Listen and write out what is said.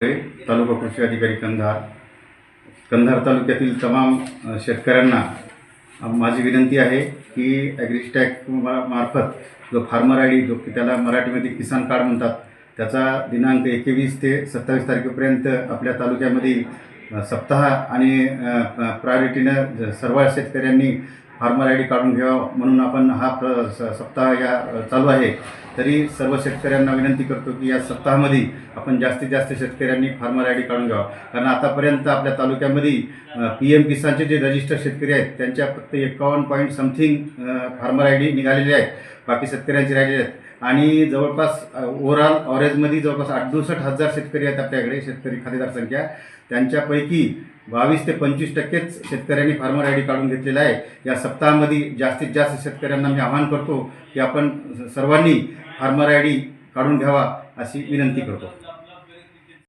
तालुका कृषी अधिकारी कंधार. कंधार तालुक्यातील तमाम शेतकऱ्यांना माझी विनंती आहे की ॲग्रिस्टॅक मार्फत जो फार्मर आय डी जो की त्याला मराठीमध्ये किसान कार्ड म्हणतात त्याचा दिनांक एकवीस ते सत्तावीस तारखेपर्यंत आपल्या तालुक्यामध्ये सप्ताह आणि प्रायोरिटीनं सर्व शेतकऱ्यांनी फार्मर आय डी काढून घ्यावं म्हणून आपण हा प्र स- सप्ताह या चालू आहे. तरी सर्व शेतकऱ्यांना विनंती करतो की या सप्ताहामध्ये आपण जास्तीत जास्त शेतकऱ्यांनी फार्मर आय डी काढून घ्यावा. कारण आतापर्यंत आपल्या तालुक्यामध्ये पी एम किसानचे जे रजिस्टर शेतकरी आहेत त्यांच्या फक्त एकावन्न point something farmer I D निघालेले आहेत. बाकी शेतकऱ्यांचे राहिलेले आहेत. आणि जवळपास ओव्हरऑल ऑरेंजमध्ये जवळपास अडुसष्ट हजार शेतकरी आहेत आपल्याकडे शेतकरी खातेदार संख्या. त्यांच्यापैकी बावीस ते पंचवीस टक्केच शेतकऱ्यांनी फार्मर आय डी काढून घेतलेला आहे. या सप्ताहामध्ये जास्तीत जास्त शेतकऱ्यांना मी आवाहन करतो की आपण सर्वांनी फार्मर आय डी काढून घ्यावा अशी विनंती करतो.